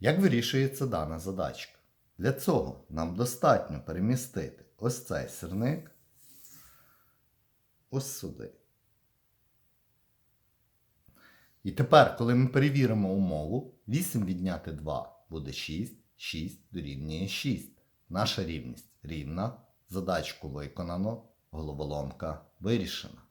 Як вирішується дана задачка? Для цього нам достатньо перемістити ось цей сирник ось сюди. І тепер, коли ми перевіримо умову, 8 відняти 2 буде 6, 6 дорівнює 6. Наша рівність рівна. Задачку виконано, головоломка вирішена.